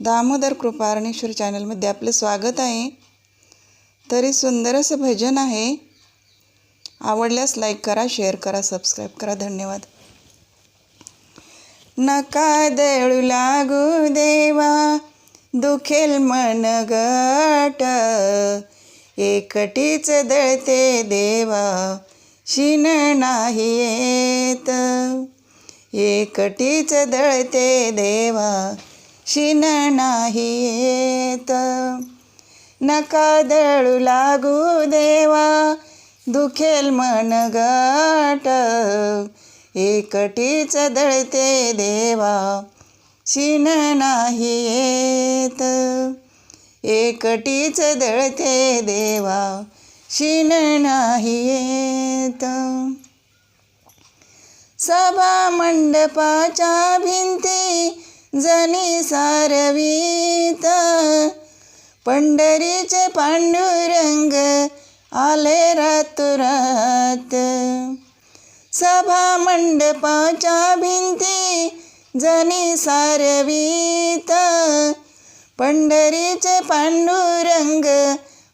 दामोदर कृपा अरणेश्वर चॅनलमध्ये आपलं स्वागत आहे. तरी सुंदर असं भजन आहे. आवडल्यास लाईक करा शेअर करा सबस्क्राईब करा. धन्यवाद. नका दळू लागू देवा दुखेल मन गट. एकटीच दळते देवा शिन नाही येत. एकटीच दळते देवा शिन नाही येत नका दळू लागू देवा दुखेल मन गाट एकटीच दळते देवा शिन नाही येत एकटीच दळते देवा शिन नाही येत सभा मंडपाच्या भिंती जनी सारवीत. पंढरीचे पांडुरंग आले रातोरात. सभा मंडपाच्या भिंती जनी सारवीत. पंढरीचे पांडुरंग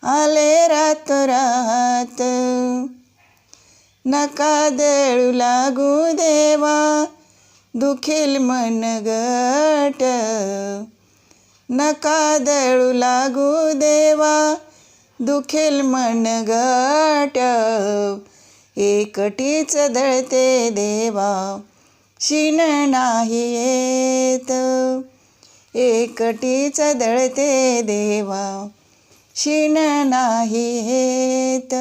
आले रातोरात. नका दळू लागू देवा दुखेल मन गट. नका दळू लागू देवा दुखेल मन गट. एकटीच दळते देवा शिन नाही येत. एकटीच दळते देवा शिन नाही येत.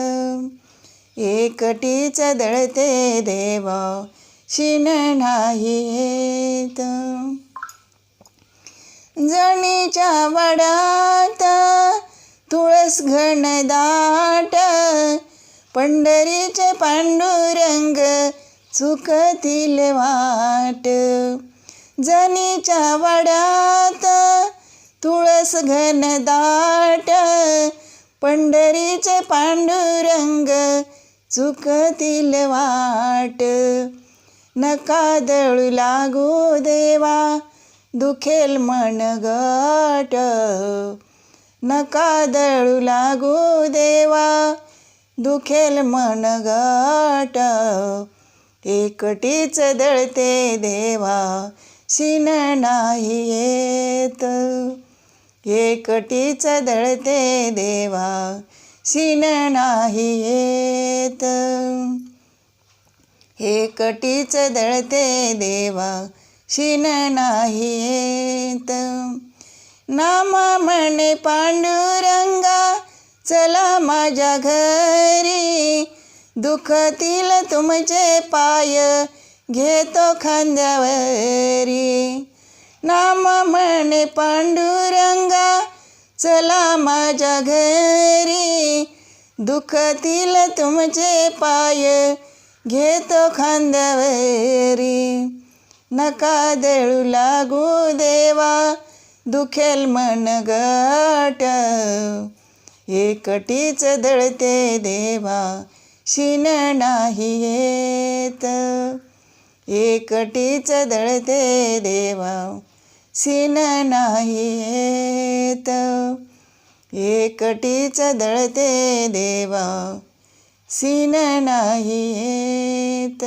एकटीच दळते देवा शिन नाही येत जणीच्या वडात तुळस घन दाट पंढरीचे पांडुरंग चुकतील वाट. जनीच्या वडात तुळस घन दाट पंढरीचे पांडुरंग चुकतील वाट. नका दळू लागू देवा दुखेल मन गट. नका दळू लागू देवा दुखेल मन गट. एकटीच दळते देवा शिन नाही येत. एकटीच दळते देवा शिन नाही येत. एकटीच दळते देवा शिन नाही येत. नामा म्हणे पांडुरंगा चला माझ्या घरी. दुखतील तुमचे पाय घेतो खांद्यावरी. नामा म्हणे पांडुरंगा चला माझ्या घरी. दुखतील तुमचे पाय घेतो खांद्यावरी. नका दळू लागू देवा दुखेल मन गट एकटीच दळते देवा शिन नाही येत. एकटीच दळते देवा शिन नाही येत. एकटीच दळते देवा शिन नाही येत.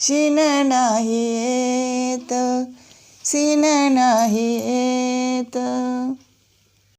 शिन नाही येत. शिन नाही येत.